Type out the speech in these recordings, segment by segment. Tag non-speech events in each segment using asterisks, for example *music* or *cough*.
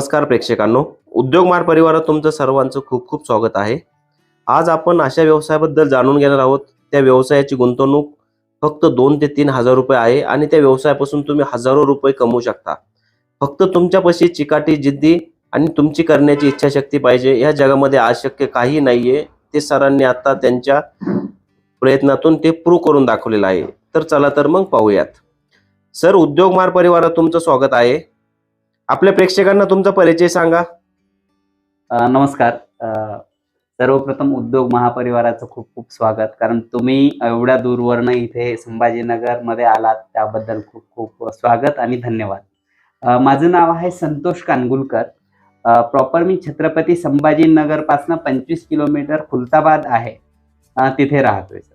नमस्कार प्रेक्षकांनो. उद्योगमार परिवारात तुमचं सर्वांचं खूप खूप स्वागत आहे. आज आपण अशा व्यवसायाबद्दल जाणून घेणार आहोत. त्या व्यवसायाची गुंतवणूक फक्त दोन ते तीन हजार रुपये आहे आणि त्या व्यवसायापासून तुम्ही हजारो रुपये कमवू शकता. फक्त तुमच्यापाशी चिकाटी जिद्दी आणि तुमची करण्याची इच्छाशक्ती पाहिजे. या जगामध्ये अशक्य काही नाहीये. ते सरांनी आता त्यांच्या प्रयत्नातून ते प्रूव्ह करून दाखवलेलं आहे. तर चला तर मग पाहूयात. सर उद्योगमार परिवारात तुमचं स्वागत आहे. आपल्या प्रेक्षकांना तुमचा परिचय सांगा. अ, नमस्कार. अ, सर्वप्रथम उद्योग महापरिवाराचं खूप खूप स्वागत. कारण तुम्ही एवढ्या दूरवरनं इथे संभाजीनगरमध्ये आलात त्याबद्दल खूप खूप स्वागत आणि धन्यवाद. अ, माझं नाव आहे संतोष कानगुलकर. प्रॉपर मी छत्रपती संभाजीनगरपासून पंचवीस किलोमीटर खुलताबाद आहे. अ, तिथे राहतोय सर.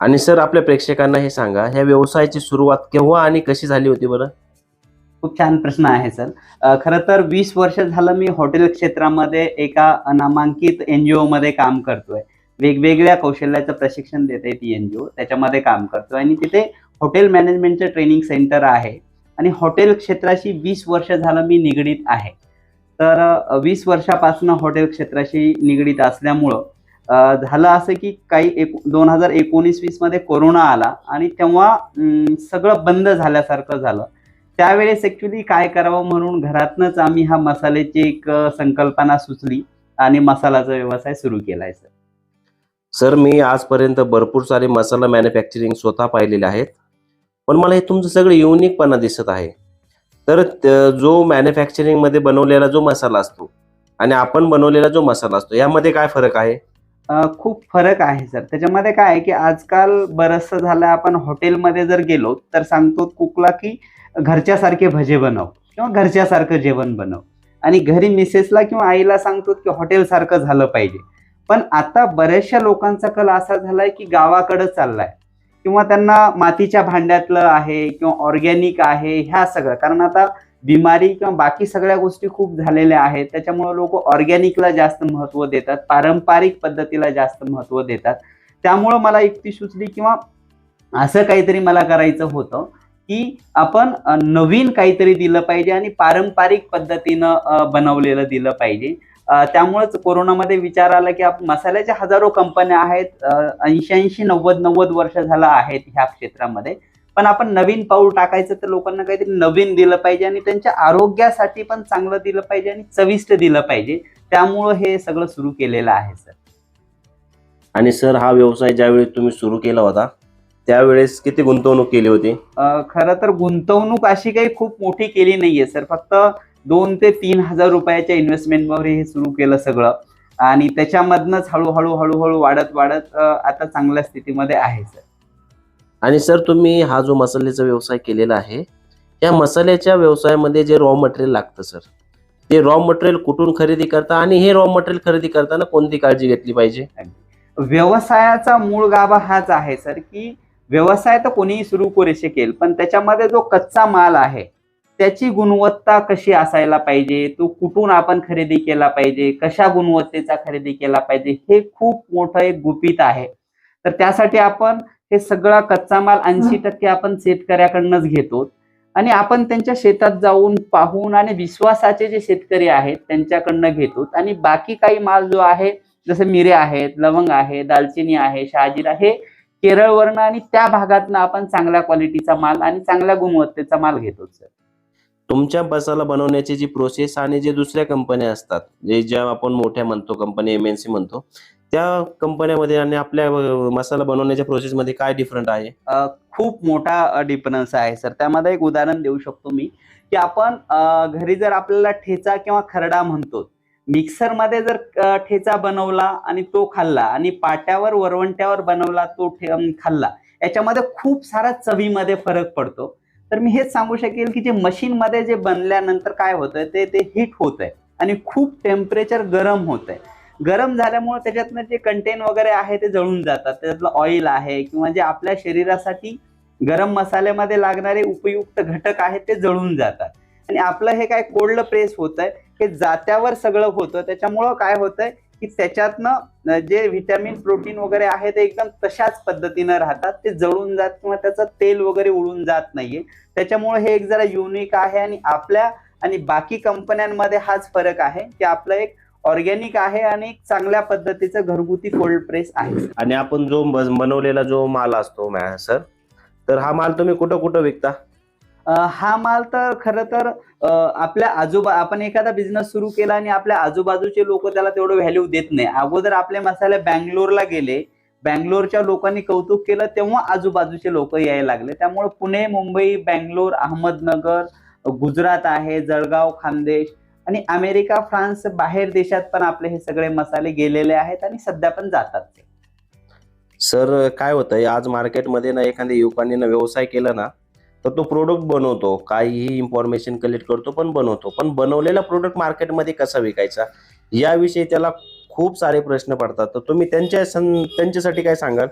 आणि सर आपल्या प्रेक्षकांना हे सांगा ह्या व्यवसायाची सुरुवात केव्हा आणि कशी झाली होती बरं? खूप छान प्रश्न आहे सर. खरं तर वीस वर्ष झालं मी हॉटेल क्षेत्रामध्ये एका नामांकित एन जी मध्ये काम करतोय. वेगवेगळ्या कौशल्याचं प्रशिक्षण देते ती एन जी ओ त्याच्यामध्ये काम करतोय. आणि तिथे हॉटेल मॅनेजमेंटचं ट्रेनिंग सेंटर आहे. आणि हॉटेल क्षेत्राशी वीस वर्ष झालं मी निगडीत आहे. तर वीस वर्षापासून हॉटेल क्षेत्राशी निगडीत असल्यामुळं झालं असं की काही एक दोन हजार एकोणीस वीसमध्ये कोरोना आला आणि तेव्हा सगळं बंद झाल्यासारखं झालं. त्यावेळेस ऍक्च्युली काय करावं म्हणून घरातनच आम्ही हा मसाल्याची एक संकल्पना सुचली आणि मसालाचा व्यवसाय सुरू केलाय सर. सर मी आजपर्यंत भरपूर सारे मसाला मॅन्युफॅक्चरिंग स्वतः पाहिलेले आहेत. पण मला हे तुमचं सगळं युनिकपणा दिसत आहे. तर जो मॅन्युफॅक्चरिंगमध्ये बनवलेला जो मसाला असतो आणि आपण बनवलेला जो मसाला असतो यामध्ये काय फरक आहे? खूप फरक आहे सर. त्याच्यामध्ये काय आहे की आजकाल बरंचसं झालं आपण हॉटेलमध्ये जर गेलो तर सांगतो कुकला की घरच्यासारखे भजे बनव किंवा घरच्यासारखं जेवण बनव. आणि घरी मिसेसला किंवा आईला सांगतो की हॉटेलसारखं झालं पाहिजे. पण आता बऱ्याचशा लोकांचा कल असा झालाय की गावाकडं चाललाय. किंवा त्यांना मातीच्या भांड्यातलं आहे किंवा ऑर्गॅनिक आहे ह्या सगळं. कारण आता बिमारी किंवा बाकी सगळ्या गोष्टी खूप झालेल्या आहेत. त्याच्यामुळे लोक ऑर्गॅनिकला जास्त महत्त्व देतात. पारंपरिक पद्धतीला जास्त महत्त्व देतात. त्यामुळं मला युक्ती सुचली किंवा असं काहीतरी मला करायचं होतं. की आपण नवीन काहीतरी दिलं पाहिजे आणि पारंपरिक पद्धतीनं बनवलेलं दिलं पाहिजे. त्यामुळेच कोरोनामध्ये विचार आला की आप मसाल्याच्या हजारो कंपन्या आहेत ऐंशी ऐंशी नव्वद नव्वद वर्ष झालं आहेत ह्या क्षेत्रामध्ये. पण आपण नवीन पाऊल टाकायचं तर लोकांना काहीतरी नवीन दिलं पाहिजे आणि त्यांच्या आरोग्यासाठी पण चांगलं दिलं पाहिजे आणि चविष्ट दिलं पाहिजे. त्यामुळं हे सगळं सुरू केलेलं आहे सर. आणि सर हा व्यवसाय ज्यावेळी तुम्ही सुरू केला होता त्यावेळेस किती गुंतवणूक केली होती? खरं तर गुंतवणूक अशी काही खूप मोठी केली नाहीये सर. फक्त दोन ते तीन हजार रुपयाच्या इन्व्हेस्टमेंटवर हे सुरू केलं सगळं. आणि त्याच्यामधनंच हळूहळू हळूहळू वाढत वाढत आता चांगल्या स्थितीमध्ये आहे सर. आणि सर तुम्ही हा जो मसाल्याचा व्यवसाय केलेला आहे या मसाल्याच्या व्यवसायामध्ये जे रॉ मटेरियल लागतं सर ते रॉ मटेरियल कुठून खरेदी करता आणि हे रॉ मटेरियल खरेदी करताना कोणती काळजी घेतली पाहिजे? व्यवसायाचा मूळ गाभा हाच आहे सर की व्यवसाय तर कोणीही सुरू करू शकेल पण त्याच्यामध्ये जो कच्चा माल आहे त्याची गुणवत्ता कशी असायला पाहिजे? तो कुठून आपण खरेदी केला पाहिजे? कशा गुणवत्तेचा खरेदी केला पाहिजे? हे खूप मोठं एक गुपित आहे. तर त्यासाठी आपण हे सगळा कच्चा माल ऐंशी टक्के आपण शेतकऱ्याकडनंच घेतो. आणि आपण त्यांच्या शेतात जाऊन पाहून आणि विश्वासाचे जे शेतकरी आहेत त्यांच्याकडनं घेतो. आणि बाकी काही माल जो आहे जसं मिरे आहेत लवंग आहे दालचिनी आहे शहाजीरा हे केरळवरनं आणि त्या भागातनं आपण चांगल्या क्वालिटीचा माल आणि चांगल्या गुणवत्तेचा माल घेतो सर तुमच्या मसाला बनवण्याची जी प्रोसेस आणि जे दुसऱ्या कंपन्या असतात जे ज्या आपण मोठ्या म्हणतो कंपनी एम एन सी म्हणतो त्या कंपन्यामध्ये आणि आपल्या मसाला बनवण्याच्या प्रोसेसमध्ये काय डिफरंट आहे? खूप मोठा डिफरन्स आहे सर त्यामध्ये एक उदाहरण देऊ शकतो मी की आपण घरी जर आपल्याला ठेचा किंवा खरडा म्हणतो मिक्सरमध्ये जर ठेचा बनवला आणि तो खाल्ला आणि पाट्यावर वरवंट्यावर बनवला तो ठे खाल्ला याच्यामध्ये खूप सारा चवीमध्ये फरक पडतो. तर मी हेच सांगू शकेल की जे मशीनमध्ये जे बनल्यानंतर काय होतंय ते ते हिट होत आहे आणि खूप टेम्परेचर गरम होत आहे गरम झाल्यामुळे त्याच्यातनं जे कंटेन वगैरे आहे ते जळून जातात. त्याच्यातलं ऑइल आहे किंवा जे आपल्या शरीरासाठी गरम मसाल्यामध्ये लागणारे उपयुक्त घटक आहेत ते जळून जातात. आणि आपलं हे काय कोल्ड प्रेस होत आहे हे जात्यावर सगळं होतं. त्याच्यामुळं काय होतंय की त्याच्यातनं जे व्हिटॅमिन प्रोटीन वगैरे आहे ते एकदम तशाच पद्धतीनं राहतात. ते जळून जात किंवा त्याचं तेल वगैरे उडून जात नाहीये. त्याच्यामुळे हे एक जरा युनिक आहे आणि आपल्या आणि बाकी कंपन्यांमध्ये हाच फरक आहे की आपलं एक ऑर्गॅनिक आहे आणि एक चांगल्या पद्धतीचं घरगुती कोल्ड प्रेस आहे. आणि आपण जो बनवलेला जो माल असतो सर तर हा माल तुम्ही कुठं कुठं विकता? हा माल तर खरं तर आपल्या आजूबा आपण एखादा बिझनेस सुरू केला आणि आपल्या आजूबाजूचे लोक त्याला तेवढं व्हॅल्यू देत नाही. अगोदर आपले मसाले बँगलोरला गेले बँगलोरच्या लोकांनी कौतुक केलं तेव्हा आजूबाजूचे लोक यायला लागले. त्यामुळे पुणे मुंबई बँगलोर अहमदनगर गुजरात आहे जळगाव खानदेश आणि अमेरिका फ्रान्स बाहेर देशात पण आपले हे सगळे मसाले गेलेले आहेत आणि सध्या पण जातात ते. सर काय होतंय? आज मार्केटमध्ये ना एखाद्या युवकांनी ना व्यवसाय केला ना तर तो प्रोडक्ट बनवतो. काहीही इन्फॉर्मेशन कलेक्ट करतो पण बनवतो. पण बनवलेला प्रोडक्ट मार्केटमध्ये कसा विकायचा? याविषयी त्याला खूप सारे प्रश्न पडतात. तर तुम्ही त्यांच्या सं- त्यांच्यासाठी काय सांगाल?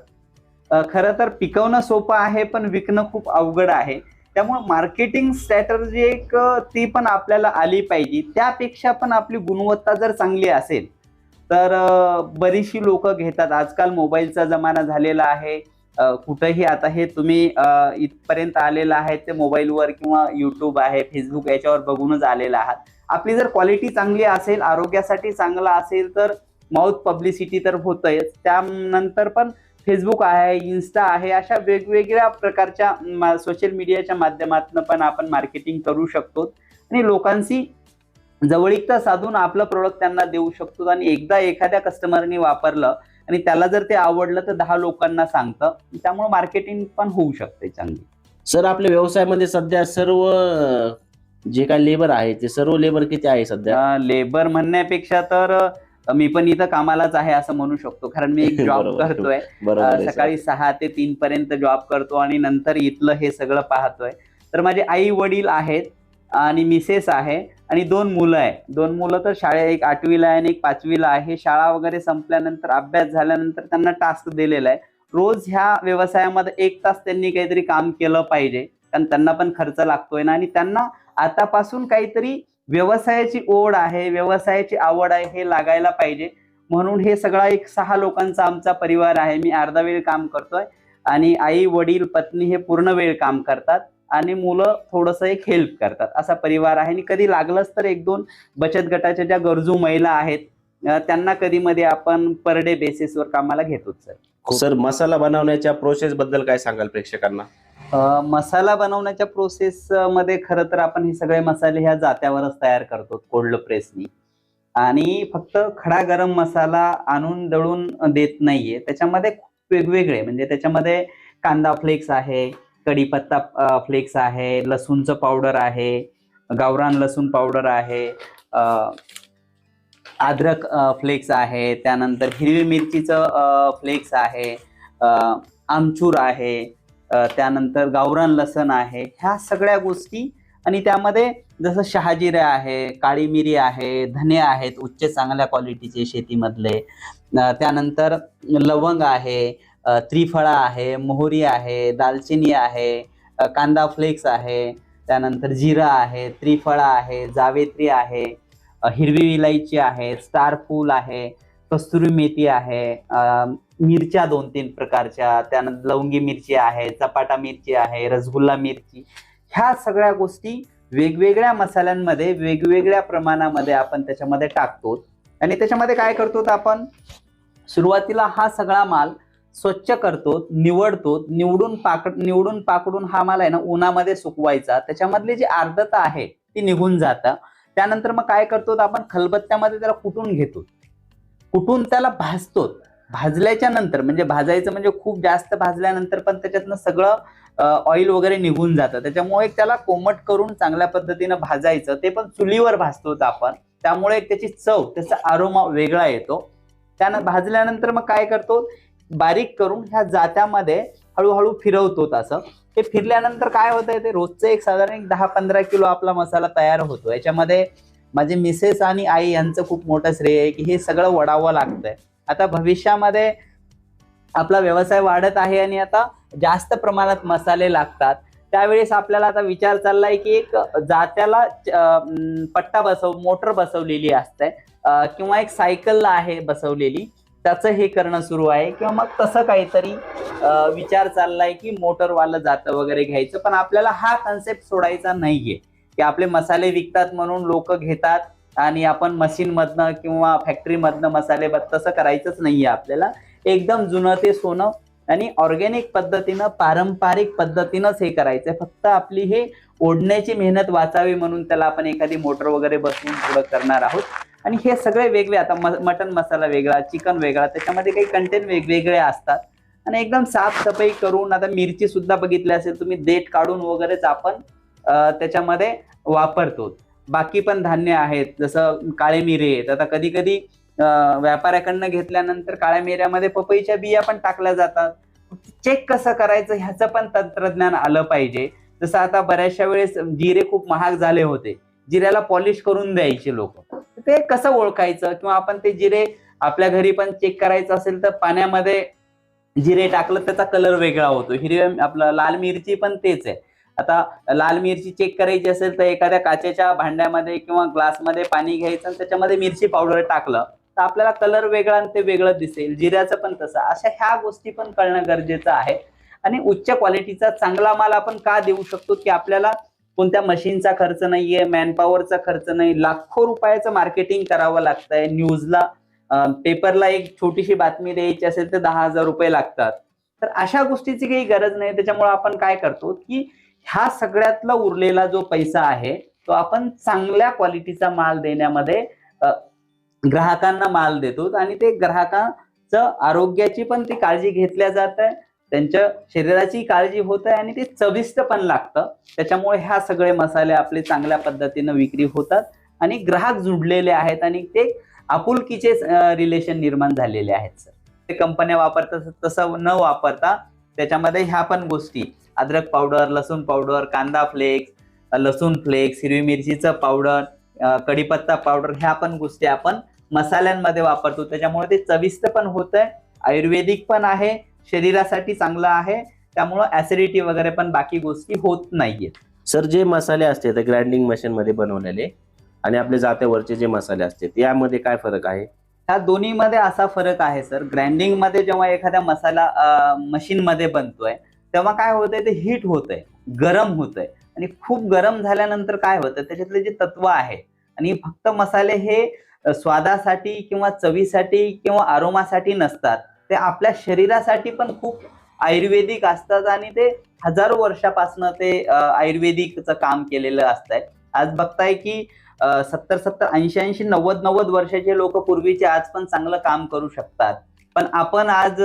खरं तर पिकवणं सोपं आहे पण विकणं खूप अवघड आहे. त्यामुळे मार्केटिंग स्ट्रॅटर्जी एक ती पण आपल्याला आली पाहिजे. त्यापेक्षा पण आपली गुणवत्ता जर चांगली असेल तर बरीचशी लोक घेतात. आजकाल मोबाईलचा जमाना झालेला आहे. कुठंही आता हे तुम्ही इथपर्यंत आलेलं आहे ते मोबाईलवर किंवा युट्यूब आहे फेसबुक याच्यावर बघूनच आलेलं आहात. आपली जर क्वालिटी चांगली असेल आरोग्यासाठी चांगला असेल तर माउथ पब्लिसिटी तर होतंयच. त्यानंतर पण फेसबुक आहे इन्स्टा आहे अशा वेगवेगळ्या प्रकारच्या सोशल मीडियाच्या माध्यमातून पण आपण मार्केटिंग करू शकतो. आणि लोकांशी जवळीकता साधून आपलं प्रोडक्ट त्यांना देऊ शकतो. आणि एकदा एखाद्या कस्टमरने वापरलं आणि त्याला जर ते आवडलं तर दहा लोकांना सांगतं. त्यामुळे मार्केटिंग पण होऊ शकते चांगली. सर आपल्या व्यवसायामध्ये सध्या सर्व जे काय लेबर आहे ते सर्व लेबर किती आहे सध्या? लेबर म्हणण्यापेक्षा तर मी पण इथं कामालाच आहे असं म्हणू शकतो. कारण मी एक *laughs* जॉब. करतोय. सकाळी सहा ते तीन पर्यंत जॉब करतो आणि नंतर इथलं हे सगळं पाहतोय. तर माझे आई वडील आहेत आणि मिसेस आहे. आणि दोन मुलं आहे. दोन मुलं तर शाळा एक आठवीला आहे आणि एक पाचवीला आहे. शाळा वगैरे संपल्यानंतर अभ्यास झाल्यानंतर त्यांना टास्क दिलेला आहे. रोज ह्या व्यवसायामध्ये एक तास त्यांनी काहीतरी काम केलं पाहिजे. कारण त्यांना पण खर्च लागतोय ना आणि त्यांना आतापासून काहीतरी व्यवसायाची ओढ आहे व्यवसायाची आवड आहे हे लागायला पाहिजे. म्हणून हे सगळा एक सहा लोकांचा आमचा परिवार आहे. मी अर्धा वेळ काम करतोय आणि आई वडील पत्नी हे पूर्ण वेळ काम करतात. आणि मुलं थोडंसं एक हेल्प करतात. असा परिवार आहे. आणि कधी लागलंच तर एक दोन बचत गटाच्या ज्या गरजू महिला आहेत त्यांना कधी मध्ये आपण पर डे बेसिसवर कामाला घेतोच सर. सर मसाला बनवण्याच्या प्रोसेस बद्दल काय सांगाल प्रेक्षकांना? मसाला बनवण्याच्या प्रोसेस मध्ये खरं तर आपण हे सगळे मसाले ह्या जात्यावरच तयार करतो कोल्ड प्रेसनी. आणि फक्त खडा गरम मसाला आणून दळून देत नाहीये. त्याच्यामध्ये खूप वेगवेगळे म्हणजे त्याच्यामध्ये कांदा फ्लेक्स आहे कढीपत्ता फ्लेक्स आहे लसूणचं पावडर आहे गावरान लसूण पावडर आहे अद्रक फ्लेक्स आहे त्यानंतर हिरवी मिरचीचं फ्लेक्स आहे आमचूर आहे त्यानंतर गावरान लसण आहे ह्या सगळ्या गोष्टी आणि त्यामध्ये जसं शहाजिरे आहे काळी मिरी आहे धने आहेत उच्च चांगल्या क्वालिटीचे शेतीमधले. त्यानंतर लवंग आहे त्रिफळा आहे मोहरी आहे दालचिनी आहे कांदा फ्लेक्स आहे त्यानंतर जिरा आहे त्रिफळा आहे जावेत्री आहे हिरवी इलायची आहे स्टार फूल आहे कस्तुरी मेथी आहे मिरच्या दोन तीन प्रकारच्या त्यानंतर लवंगी मिरची आहे चपाटा मिरची आहे रसगुल्ला मिरची. ह्या सगळ्या गोष्टी वेगवेगळ्या मसाल्यांमध्ये वेगवेगळ्या प्रमाणामध्ये आपण त्याच्यामध्ये टाकतो. आणि त्याच्यामध्ये काय करतो आपण? सुरुवातीला हा सगळा माल स्वच्छ करतो निवडतो निवडून पाकड निवडून पाकडून हा माल आहे ना उन्हामध्ये सुकवायचा. त्याच्यामधली जी आर्द्रता आहे ती निघून जातं. त्यानंतर मग काय करतो तर आपण? खलबत्त्यामध्ये त्याला कुटून घेतो कुटून त्याला भाजतो भाजल्याच्या नंतर म्हणजे भाजायचं म्हणजे खूप जास्त भाजल्यानंतर पण त्याच्यातनं सगळं ऑइल वगैरे निघून जातं. त्याच्यामुळे एक त्याला कोमट करून चांगल्या पद्धतीनं भाजायचं. ते पण चुलीवर भाजतो आपण. त्यामुळे एक त्याची चव त्याचा आरोमा वेगळा येतो. त्यानं भाजल्यानंतर मग काय करतो बारीक करून ह्या जात्यामध्ये हळूहळू फिरवतो असं ते फिरल्यानंतर काय होतंय ते रोजचं एक साधारण एक दहा पंधरा किलो आपला मसाला तयार होतो. याच्यामध्ये माझे मिसेस आणि आई यांचं खूप मोठं श्रेय आहे की हे सगळं वडावं लागतंय. आता भविष्यामध्ये आपला व्यवसाय वाढत आहे आणि आता जास्त प्रमाणात मसाले लागतात. त्यावेळेस आपल्याला आता विचार चाललाय की एक जात्याला पट्टा बसव मोटर बसवलेली असते. किंवा एक सायकलला आहे बसवलेली. त्याचं हे करणं सुरू आहे. किंवा मग तसं काहीतरी विचार चाललाय की मोटरवालं जातं वगैरे घ्यायचं. पण आपल्याला हा कन्सेप्ट सोडायचा नाहीये. की आपले मसाले विकतात म्हणून लोक घेतात आणि आपण मशीनमधनं किंवा फॅक्टरीमधनं मसाले बत- तसं करायचंच नाहीये आपल्याला. एकदम जुनं ते सोनं आणि ऑर्गॅनिक पद्धतीनं पारंपरिक पद्धतीनंच हे करायचं. फक्त आपली हे ओढण्याची मेहनत वाचावी म्हणून त्याला आपण एखादी मोटर वगैरे बसवून पुढं करणार आहोत. आणि हे सगळे वेगळे आता म- मटन मसाला वेगळा चिकन वेगळा त्याच्यामध्ये काही कंटेंट वेगवेगळे असतात. आणि एकदम साफसफाई करून आता मिरची सुद्धा बघितली असेल तुम्ही देठ काढून वगैरेच आपण त्याच्यामध्ये वापरतो. बाकी पण धान्य आहेत जसं काळे मिरे आहेत. आता कधी कधी व्यापाऱ्याकडनं घेतल्यानंतर काळ्या मिऱ्यामध्ये पपईच्या बिया पण टाकल्या जातात. चेक कसं करायचं ह्याचं पण तंत्रज्ञान आलं पाहिजे. जसं आता बऱ्याचशा वेळेस जिरे खूप महाग झाले होते. जिऱ्याला पॉलिश करून द्यायचे लोक. ते कसं ओळखायचं? किंवा आपण ते जिरे आपल्या घरी पण चेक करायचं असेल तर पाण्यामध्ये जिरे टाकलं त्याचा कलर वेगळा होतो. हिरव्या आपलं लाल मिरची पण तेच आहे. आता लाल मिरची चेक करायची असेल तर एखाद्या काचेच्या भांड्यामध्ये किंवा ग्लासमध्ये पाणी घ्यायचं आणि त्याच्यामध्ये मिरची पावडर टाकलं. तर आपल्याला कलर वेगळा आणि ते वेगळं दिसेल. जिऱ्याचं पण तसं. अशा ह्या गोष्टी पण कळणं गरजेचं आहे. आणि उच्च क्वालिटीचा चांगला माल आपण का देऊ शकतो? की आपल्याला कोणत्या मशीनचा खर्च नाहीये मॅनपॉवरचा खर्च नाही लाखो रुपयाचं मार्केटिंग करावं लागतंय. न्यूजला पेपरला एक छोटीशी बातमी द्यायची असेल तर दहा हजार रुपये लागतात. तर अशा गोष्टीची काही गरज नाही. त्याच्यामुळे आपण काय करतो की ह्या सगळ्यातला उरलेला जो पैसा आहे तो आपण चांगल्या क्वालिटीचा माल देण्यामध्ये ग्राहकांना माल देतो आणि ते ग्राहकांचं आरोग्याची पण ती काळजी घेतल्या जात आहे. त्यांच्या शरीराची काळजी होत आहे आणि ते चविष्ट पण लागतं. त्याच्यामुळे ह्या सगळे मसाले आपले चांगल्या पद्धतीनं विक्री होतात आणि ग्राहक जुडलेले आहेत आणि ते आपुलकीचे रिलेशन निर्माण झालेले आहेत सर. ते कंपन्या वापरतात तसं न वापरता त्याच्यामध्ये ह्या पण गोष्टी. अद्रक पावडर लसूण पावडर कांदा फ्लेक्स लसूण फ्लेक्स हिरवी मिरचीचं पावडर कढीपत्ता पावडर ह्या पण गोष्टी आपण मसाल्यांमध्ये वापरतो. त्याच्यामुळे ते चविष्ट पण होत आहे आयुर्वेदिक पण आहे शरीरासाठी चांगलं आहे त्यामुळं ऍसिडिटी वगैरे पण बाकी गोष्टी होत नाहीये सर जे मसाले असते ते ग्राइंडिंग मशीन मध्ये बनवलेले आणि आपले जात्यावरचे जे मसाले असतात यामध्ये काय फरक आहे? ह्या दोन्हीमध्ये असा फरक आहे सर. ग्राइंडिंगमध्ये जेव्हा एखादा मसाला मशीन मध्ये बनतोय तेव्हा काय होतंय ते हिट होतंय गरम होतंय. आणि खूप गरम झाल्यानंतर काय होतं? त्याच्यातले जे तत्व आहे आणि फक्त मसाले हे स्वादासाठी किंवा चवीसाठी किंवा आरोमासाठी नसतात. ते आपल्या शरीरासाठी पण खूप आयुर्वेदिक असतात आणि ते हजारो वर्षापासून ते आयुर्वेदिकचं काम केलेलं असतंय. आज बघताय की सत्तर सत्तर ऐंशी ऐंशी नव्वद नव्वद वर्षाचे लोक पूर्वीचे आज पण चांगलं काम करू शकतात. पण आपण आज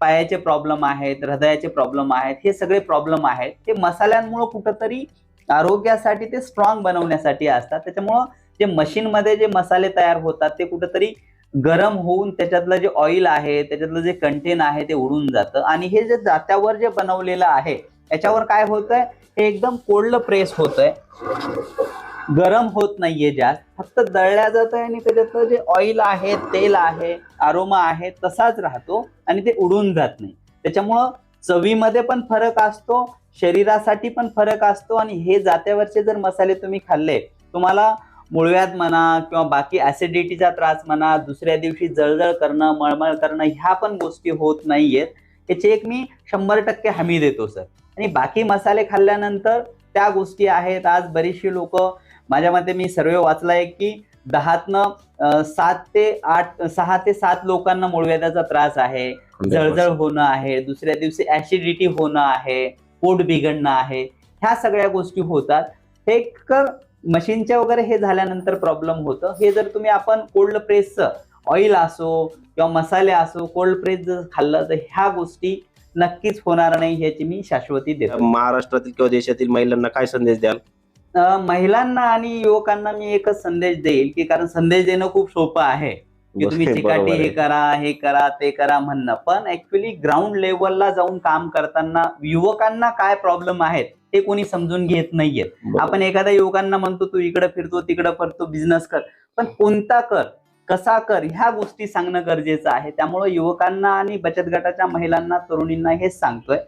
पायाचे प्रॉब्लेम आहेत हृदयाचे प्रॉब्लेम आहेत हे सगळे प्रॉब्लेम आहेत. ते मसाल्यांमुळं कुठंतरी आरोग्यासाठी ते स्ट्रॉंग बनवण्यासाठी असतात. त्याच्यामुळं जे मशीनमध्ये जे मसाले तयार होतात ते कुठंतरी गरम होऊन त्याच्यातलं जे ऑइल आहे त्याच्यातलं जे कंटेन आहे ते उडून जातं. आणि हे जे जात्यावर जे बनवलेलं आहे याच्यावर काय होतंय? हे एकदम कोल्ड प्रेस होतंय. गरम होत नाहीये जास्त. फक्त दळल्या जात आहे आणि त्याच्यातलं जे ऑइल आहे तेल आहे आरोमा आहे तसाच राहतो आणि ते उडून जात नाही. त्याच्यामुळं चवीमध्ये पण फरक असतो शरीरासाठी पण फरक असतो आणि हे जात्यावरचे जर मसाले तुम्ही खाल्ले तुम्हाला मुळव्यात म्हणा किंवा बाकी ऍसिडिटीचा त्रास म्हणा दुसऱ्या दिवशी जळजळ करणं मळमळ करणं ह्या पण गोष्टी होत नाहीयेत. याची एक मी शंभर टक्के हमी देतो सर. आणि बाकी मसाले खाल्ल्यानंतर त्या गोष्टी आहेत. आज बरीचशी लोक माझ्या मते मी सर्वे वाचलाय की दहातनं सात ते आठ सहा ते सात लोकांना मूळव्याधाचा त्रास आहे. जळजळ होणं आहे. दुसऱ्या दिवशी ऍसिडिटी होणं आहे. पोट बिघडणं आहे. ह्या सगळ्या गोष्टी होतात. हे कर मशीनच्या वगैरे हे झाल्यानंतर प्रॉब्लेम होतं. हे जर तुम्ही आपण कोल्ड प्रेसचं ऑइल असो किंवा मसाले असो कोल्ड प्रेस जर खाल्लं तर ह्या गोष्टी नक्कीच होणार नाही ह्याची मी शाश्वती देतो. महाराष्ट्रातील किंवा देशातील महिलांना काय संदेश द्याल? महिलांना आणि युवकांना मी एकच संदेश देईल की कारण संदेश देणं खूप सोपं आहे. की तुम्ही चिकाटी हे. करा हे करा ते करा म्हणणं. पण ऍक्च्युली ग्राउंड लेवलला जाऊन काम करताना युवकांना काय प्रॉब्लेम आहेत हे कोणी समजून घेत नाहीयेत. आपण एखाद्या युवकांना म्हणतो तू इकडे फिरतो तिकडे फिरतो बिझनेस कर. पण कोणता कर कसा कर ह्या गोष्टी सांगणं गरजेचं आहे. त्यामुळे युवकांना आणि बचत गटाच्या महिलांना तरुणींना हेच सांगतोय.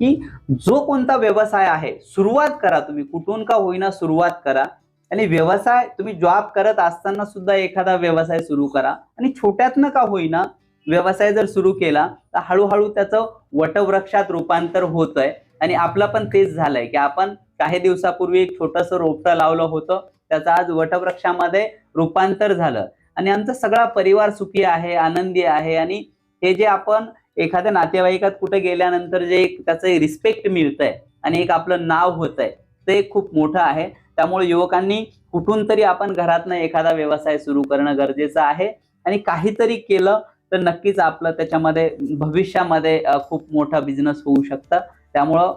की जो कोणता व्यवसाय आहे सुरुवात करा तुम्ही. कुठून का होईना सुरुवात करा. आणि व्यवसाय तुम्ही जॉब करत असताना सुद्धा एखादा व्यवसाय सुरू करा. आणि छोट्यातनं का होईना व्यवसाय जर सुरू केला तर हळूहळू त्याचं वटवृक्षात रूपांतर होत आहे आणि आपलं पण तेच झालंय की आपण काही दिवसापूर्वी एक छोटंसं रोपटं लावलं होतं. त्याचं आज वटवृक्षामध्ये रूपांतर झालं. आणि आमचा सगळा परिवार सुखी आहे आनंदी आहे. आणि हे जे आपण एखाद्या नातेवाईकात कुठे गेल्यानंतर जे एक त्याचं रिस्पेक्ट मिळतंय आणि एक आपलं नाव होत आहे ते खूप मोठं आहे. त्यामुळे युवकांनी कुठून तरी आपण घरातनं एखादा व्यवसाय सुरू करणं गरजेचं आहे. आणि काहीतरी केलं तर नक्कीच आपलं त्याच्यामध्ये भविष्यामध्ये खूप मोठा बिझनेस होऊ शकतं. त्यामुळं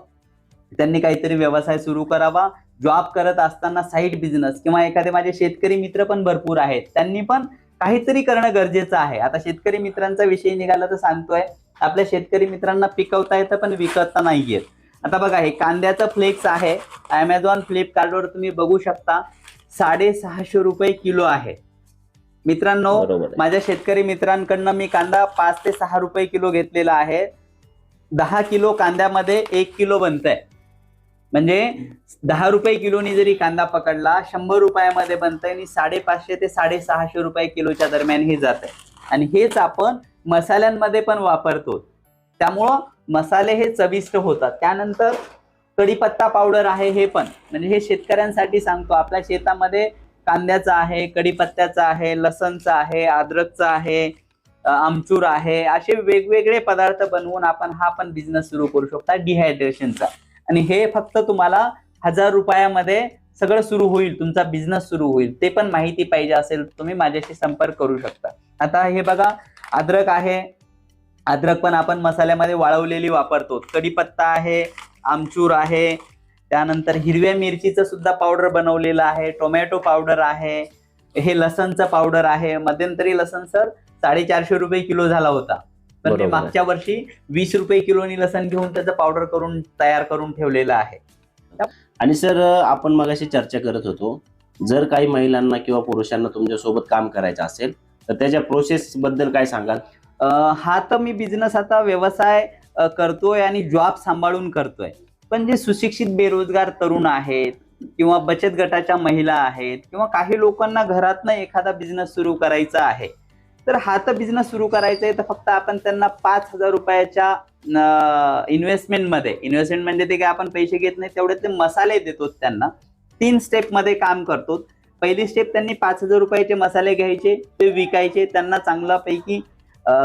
त्यांनी काहीतरी व्यवसाय सुरू करावा. जॉब करत असताना साईड बिझनेस किंवा एखादे माझे शेतकरी मित्र पण भरपूर आहेत. त्यांनी पण काहीतरी करणं गरजेचं आहे. आता शेतकरी मित्रांचा विषय निघाला तर सांगतोय. आपल्या शेतकरी मित्रांना पिकवता येतं पण विकता नाही येत. आता बघा हे कांद्याचं फ्लेक्स आहे. अमेझॉन फ्लिपकार्टवर तुम्ही बघू शकता साडेसहाशे रुपये किलो आहे. मित्रांनो आहे. माझ्या शेतकरी मित्रांकडनं मी कांदा पाच ते सहा रुपये किलो घेतलेला आहे. दहा किलो कांद्यामध्ये एक किलो बनतंय. म्हणजे दहा रुपये किलोनी जरी कांदा पकडला शंभर रुपयामध्ये बनतंय आणि साडेपाचशे ते साडेसहाशे रुपये किलोच्या दरम्यान हे जात आहे आणि हेच आपण मसाल्यांमध्ये पण वापरतो. त्यामुळं मसाले हे चविष्ट होतात. त्यानंतर कढीपत्ता पावडर आहे हे पण. म्हणजे हे शेतकऱ्यांसाठी सांगतो. आपल्या शेतामध्ये कांद्याचा आहे कढीपत्त्याचा आहे लसणचा आहे अद्रकचा आहे आमचूर आहे असे वेगवेगळे पदार्थ बनवून आपण हा पण बिझनेस सुरू करू शकता. डिहायड्रेशनचा आणि हे फक्त तुम्हाला हजार रुपयामध्ये सगळं सुरू होईल तुमचा बिझनेस सुरू होईल ते पण माहिती पाहिजे असेल तर तुम्ही माझ्याशी संपर्क करू शकता. आता हे बघा अद्रक आहे. अद्रक पण आपण मसाल्यामध्ये वाळवलेली वापरतो. कढीपत्ता आहे आमचूर आहे त्यानंतर हिरव्या मिरचीचं सुद्धा पावडर बनवलेलं आहे टोमॅटो पावडर आहे हे लसणचं पावडर आहे. मध्यंतरी लसण सर साडेचारशे रुपये किलो झाला होता. पण मी आहे. मागच्या वर्षी वीस रुपये किलोनी लसण घेऊन त्याचं पावडर करून तयार करून ठेवलेलं आहे. आणि सर आपण मगाशी चर्चा करत होतो जर काही महिलांना किंवा पुरुषांना तुमच्यासोबत काम करायचं असेल तर त्याच्या प्रोसेस बद्दल काय सांगाल? हा तर मी बिझनेस आता व्यवसाय करतोय आणि जॉब सांभाळून करतोय. पण जे सुशिक्षित बेरोजगार तरुण आहेत किंवा बचत गटाच्या महिला आहेत किंवा काही लोकांना घरातनं एखादा बिझनेस सुरू करायचा आहे तर हा तर बिझनेस सुरू करायचा आहे तर फक्त आपण त्यांना पाच हजार रुपयाच्या इन्व्हेस्टमेंटमध्ये इन्व्हेस्टमेंट म्हणजे ते काय आपण पैसे घेत नाही तेवढे ते मसाले देतो त्यांना. तीन स्टेपमध्ये काम करतो पहिली स्टेप त्यांनी पाच हजार रुपयाचे मसाले घ्यायचे ते विकायचे. त्यांना चांगल्यापैकी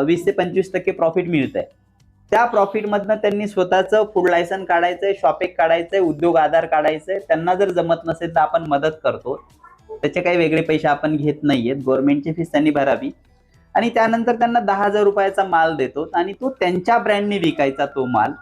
वीस ते पंचवीस टक्के प्रॉफिट मिळत आहे त्या प्रॉफिटमधनं त्यांनी स्वतःचं फूड लायसन काढायचंय शॉपिंग काढायचंय उद्योग आधार काढायचंय. त्यांना जर जमत नसेल तर आपण मदत करतो त्याचे काही वेगळे पैसे आपण घेत नाहीयेत. गव्हर्नमेंटची फीस त्यांनी भरावी. आणि त्यानंतर त्यांना दहा हजार रुपयाचा माल देतो. आणि तो त्यांच्या ब्रँडने विकायचा तो माल.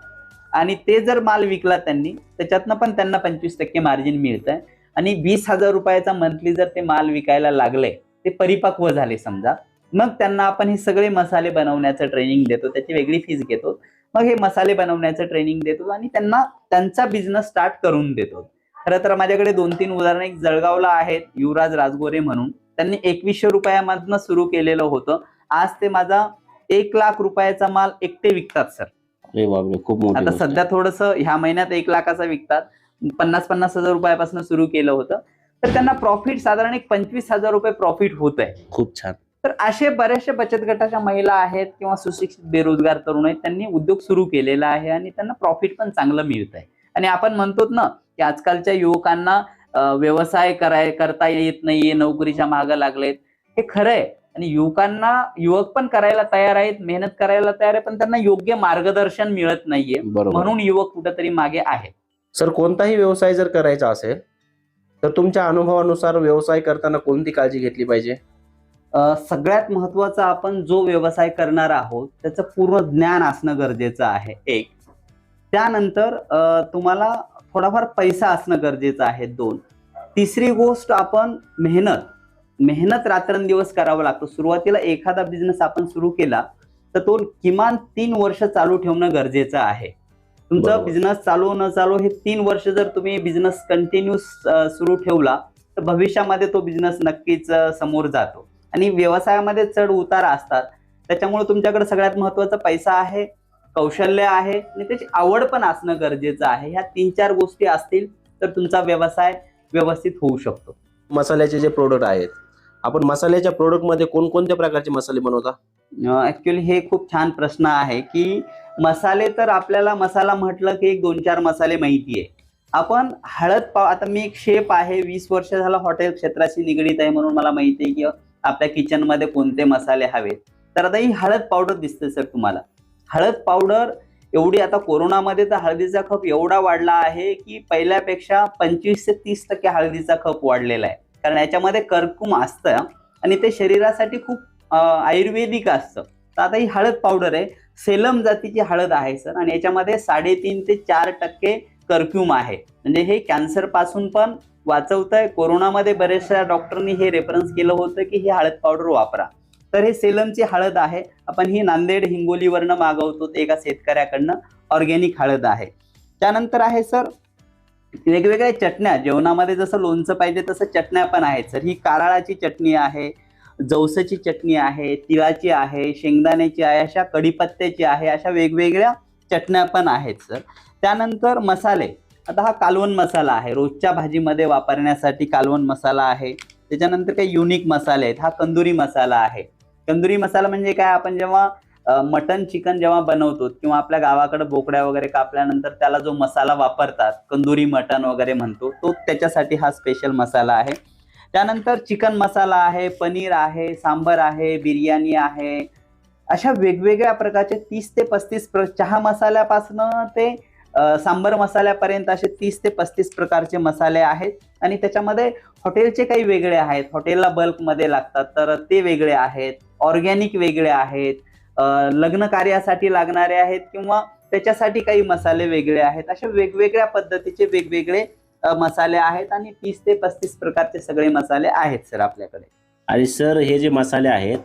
आणि ते जर माल विकला त्यांनी त्याच्यातनं पण त्यांना पंचवीस टक्के मार्जिन मिळतंय. आणि वीस हजार रुपयाचा मंथली जर ते माल विकायला लागले ते परिपक्व झाले समजा. मग त्यांना आपण हे सगळे मसाले बनवण्याचं ट्रेनिंग देतो त्याची वेगळी फीज घेतो. मग हे मसाले बनवण्याचं ट्रेनिंग देतो आणि त्यांना त्यांचा बिझनेस स्टार्ट करून देतो. खरं तर माझ्याकडे दोन तीन उदाहरणं एक जळगावला आहेत युवराज राजगोरे म्हणून. त्यांनी एकवीसशे रुपयामधनं सुरू केलेलं होतं. आज ते माझा एक लाख रुपयाचा माल एकटे विकतात सर. अरे बापरे खूप मोठी आता गोष्ट आहे. सध्या थोडस ह्या महिन्यात एक लाखाचा विकतात. पन्नास पन्नास हजार रुपयापासून सुरू केलं होतं. तर त्यांना प्रॉफिट साधारण एक पंचवीस हजार रुपये प्रॉफिट होत आहे खूप छान. तर असे बऱ्याचशा बचत गटाच्या महिला आहेत किंवा सुशिक्षित बेरोजगार तरुण आहेत त्यांनी उद्योग सुरू केलेला आहे आणि त्यांना प्रॉफिट पण चांगलं मिळत आहे आणि आपण म्हणतो ना की आजकालच्या युवकांना व्यवसाय कराय करता येत नाहीये नोकरीच्या मागं लागलेत. हे खरं आहे आणि युवकांना युवक पण करायला तयार आहेत मेहनत करायला तयार आहे पण त्यांना योग्य मार्गदर्शन मिळत नाहीये. म्हणून युवक कुठेतरी मागे आहेत सर कोणताही व्यवसाय जर करायचा असेल तर तुमच्या अनुभवानुसार व्यवसाय करताना कोणती काळजी घेतली पाहिजे? सगळ्यात महत्वाचं आपण जो व्यवसाय करणार आहोत त्याचं पूर्ण ज्ञान असणं गरजेचं आहे. एक. त्यानंतर तुम्हाला थोडाफार पैसा असणं गरजेचं आहे दोन. तिसरी गोष्ट आपण मेहनत. मेहनत रात्रंदिवस करावं लागतं. सुरुवातीला एखादा बिझनेस आपण सुरू केला तर तो किमान तीन वर्ष चालू ठेवणं गरजेचं आहे. तुमचा. बिझनेस चालू न चालू हे तीन वर्ष जर तुम्ही बिझनेस कंटिन्यूस सुरू ठेवला तर भविष्यामध्ये तो बिझनेस नक्कीच समोर जातो. आणि व्यवसायामध्ये चढ उतार असतात. त्याच्यामुळे तुमच्याकडे सगळ्यात महत्त्वाचा पैसा आहे कौशल्य आहे आणि त्याची आवड पण असणं गरजेचं आहे. ह्या तीन चार गोष्टी असतील तर तुमचा व्यवसाय व्यवस्थित होऊ शकतो. मसाल्याचे जे प्रोडक्ट आहेत आपण मसाल्याच्या प्रोडक्टमध्ये कोणकोणत्या प्रकारचे मसाले बनवता? ऍक्च्युली हे खूप छान प्रश्न आहे की मसाले तर आपल्याला मसाला म्हटलं की एक दोन चार मसाले माहिती आहे. आपण हळद पाव आता मी एक शेफ आहे वीस वर्ष झालं हॉटेल क्षेत्राशी निगडीत आहे म्हणून मला माहिती आहे की आपल्या किचनमध्ये कोणते मसाले हवेत. तर आता ही हळद पावडर दिसते सर तुम्हाला. हळद पावडर एवढी आता कोरोनामध्ये तर हळदीचा खप एवढा वाढला आहे की पहिल्यापेक्षा पंचवीस ते तीस टक्के हळदीचा खप वाढलेला आहे. कारण याच्यामध्ये कर्कुम असतं आणि ते शरीरासाठी खूप आयुर्वेदिक असतं. तर आता ही हळद पावडर आहे. सेलम जातीची हळद आहे सर. आणि याच्यामध्ये साडेतीन ते चार टक्के कर्क्यूम आहे. म्हणजे हे कॅन्सरपासून पण वाचवतंय. आहे कोरोनामध्ये बऱ्याचशा डॉक्टरनी हे रेफरन्स केलं होतं की ही हळद पावडर वापरा. तर हे सेलमची हळद आहे. आपण ही नांदेड हिंगोलीवरनं मागवतो एका शेतकऱ्याकडनं ऑर्गॅनिक हळद आहे. त्यानंतर आहे सर वेगवेगळ्या चटण्या जेवणामध्ये जसं लोणचं पाहिजे तसं चटण्या पण आहेत सर. ही कारळाची चटणी आहे जवसाची चटणी आहे तिळाची आहे शेंगदाण्याची आहे अशा कढीपत्त्याची आहे अशा वेगवेगळ्या चटण्या पण आहेत सर. त्यानंतर मसाले. आता हा कालवण मसाला आहे. रोजच्या भाजीमध्ये वापरण्यासाठी कालवण मसाला आहे. त्याच्यानंतर काही युनिक मसाले आहेत. हा कंदुरी मसाला आहे. कंदुरी मसाला म्हणजे काय? आपण जेव्हा मटन चिकन जेव्हा बनवतो किंवा आपल्या गावाकडे बोकड्या वगैरे कापल्यानंतर त्याला जो मसाला वापरतात कंदुरी मटन वगैरे म्हणतो तो त्याच्यासाठी हा स्पेशल मसाला आहे. त्यानंतर चिकन मसाला आहे पनीर आहे सांबर आहे बिर्याणी आहे. अशा वेगवेगळ्या प्रकारचे तीस ते पस्तीस प्र चहा मसाल्यापासनं ते सांबर मसाल्यापर्यंत असे तीस ते पस्तीस प्रकारचे मसाले आहेत. आणि त्याच्यामध्ये हॉटेलचे काही वेगळे आहेत. हॉटेलला बल्कमध्ये लागतात तर ते वेगळे आहेत. ऑर्गॅनिक वेगळे आहेत. लग्न कार्यासाठी लागणारे आहेत किंवा त्याच्यासाठी काही मसाले वेगळे आहेत. अशा वेगवेगळ्या पद्धतीचे वेगवेगळे मसाले आहेत आणि तीस ते पस्तीस प्रकारचे सगळे मसाले आहेत सर आपल्याकडे. आणि सर हे जे मसाले आहेत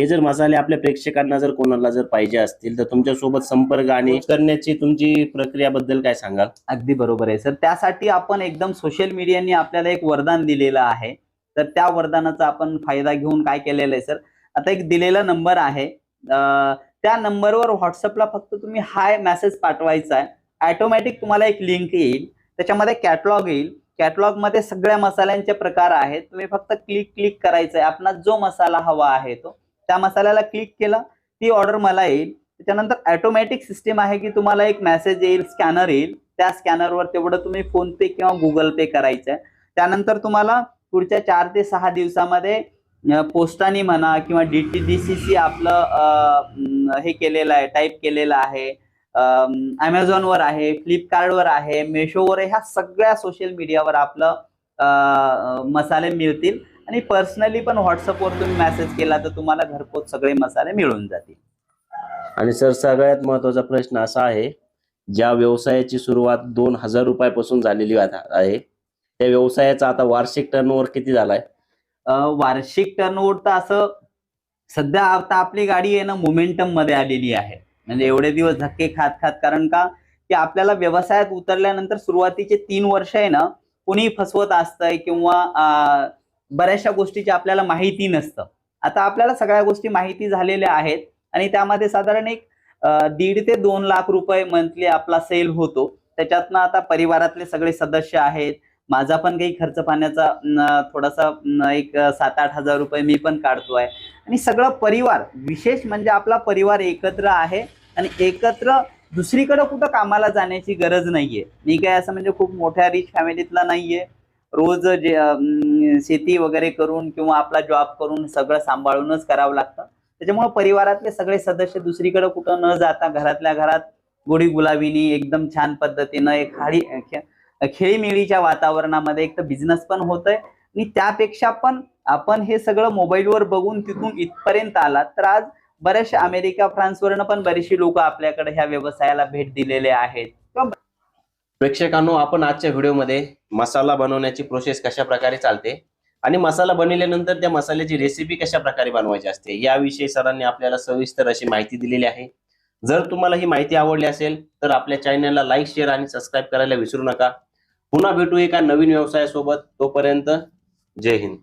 हे जर मसाले आपल्या प्रेक्षकांना जर कोणाला जर पाहिजे असतील तर तुमच्यासोबत संपर्क आणि करण्याची तुमची प्रक्रियाबद्दल काय सांगाल? अगदी बरोबर आहे. सर त्यासाठी आपण एकदम सोशल मीडियाने आपल्याला एक वरदान दिलेलं आहे. तर त्या वरदानाचा आपण फायदा घेऊन काय केलेलं आहे सर? आता एक दिलेला नंबर आहे. त्या नंबरवर व्हॉट्सअपला फक्त तुम्ही हाय मेसेज पाठवायचा आहे. ॲटोमॅटिक तुम्हाला एक लिंक येईल. त्याच्यामध्ये कॅटलॉग येईल. कॅटलॉगमध्ये सगळ्या मसाल्यांचे प्रकार आहेत. तुम्ही फक्त क्लिक क्लिक करायचं आहे. आपला जो मसाला हवा आहे तो. त्या मसाल्याला क्लिक केला ती ऑर्डर मला येईल. त्याच्यानंतर ऑटोमॅटिक सिस्टीम आहे की तुम्हाला एक मेसेज येईल स्कॅनर येईल. त्या स्कॅनरवर तेवढं तुम्ही फोन पे किंवा गुगल पे करायचं आहे त्यानंतर तुम्हाला पुढच्या चार ते सहा दिवसामध्ये पोस्टाने म्हणा किंवा D T D C C आपलं हे केलेलं आहे टाईप केलेलं आहे. वर आहे फ्लिपकार्टवर आहे मेशोवर आहे. ह्या सगळ्या सोशल मीडियावर आपलं मसाले मिळतील. आणि पर्सनली पण व्हॉट्सअपवर तुम्ही मेसेज केला तर तुम्हाला घरपोच सगळे मसाले मिळून जातील. आणि सर सगळ्यात महत्त्वाचा प्रश्न असा आहे ज्या व्यवसायाची सुरुवात दोन हजार रुपयापासून झालेली आहे त्या व्यवसायाचा आता वार्षिक टर्नओव्हर किती झालाय? वार्षिक टर्नओव्हर तर असं सध्या आता आपली गाडी आहे ना मोमेंटममध्ये आलेली आहे. म्हणजे एवढे दिवस धक्के खात खात कारण का की आपल्याला व्यवसायात उतरल्यानंतर सुरुवातीचे तीन वर्ष आहे ना कोणी फसवत असतंय किंवा बऱ्याचशा गोष्टीची आपल्याला माहिती नसतं. आता आपल्याला सगळ्या गोष्टी माहिती झालेल्या आहेत आणि त्यामध्ये साधारण एक दीड ते दोन लाख रुपये मंथली आपला सेल होतो. त्याच्यातनं आता परिवारातले सगळे सदस्य आहेत. माझा पण काही खर्च पाण्याचा थोडासा एक सात आठ हजार रुपये मी पण काढतोय. आणि सगळं परिवार विशेष म्हणजे आपला परिवार एकत्र आहे आणि एकत्र दुसरीकडे कुठं कामाला जाण्याची गरज नाहीये. मी काय असं म्हणजे खूप मोठ्या रिच फॅमिलीतला नाहीये. रोज जे शेती वगैरे करून किंवा आपला जॉब करून सगळं सांभाळूनच करावं लागतं. त्याच्यामुळे परिवारातले सगळे सदस्य दुसरीकडे कुठं न जाता घरातल्या घरात गोडी गुलाबीनी एकदम छान पद्धतीनं एक खाडी खेळीमेळीच्या वातावरणामध्ये एक तर बिझनेस पण होतोय आणि त्यापेक्षा पण आपण हे सगळं मोबाईलवर बघून तिथून इथपर्यंत आलात तर आज बऱ्याचशा अमेरिका फ्रान्सवरनं पण बरीचशी लोक आपल्याकडे ह्या व्यवसायाला भेट दिलेले आहेत. प्रेक्षकांनो आपण आजच्या व्हिडिओमध्ये मसाला बनवण्याची प्रोसेस कशा प्रकारे चालते आणि मसाला बनवल्यानंतर त्या मसाल्याची रेसिपी कशा प्रकारे बनवायची असते याविषयी सरांनी आपल्याला सविस्तर अशी माहिती दिलेली आहे. जर तुम्हाला ही माहिती आवडली असेल तर आपल्या चॅनलला लाईक शेअर आणि सबस्क्राईब करायला विसरू नका. पुन्हा भेटू एका नवीन व्यवसायासोबत तोपर्यंत जय हिंद.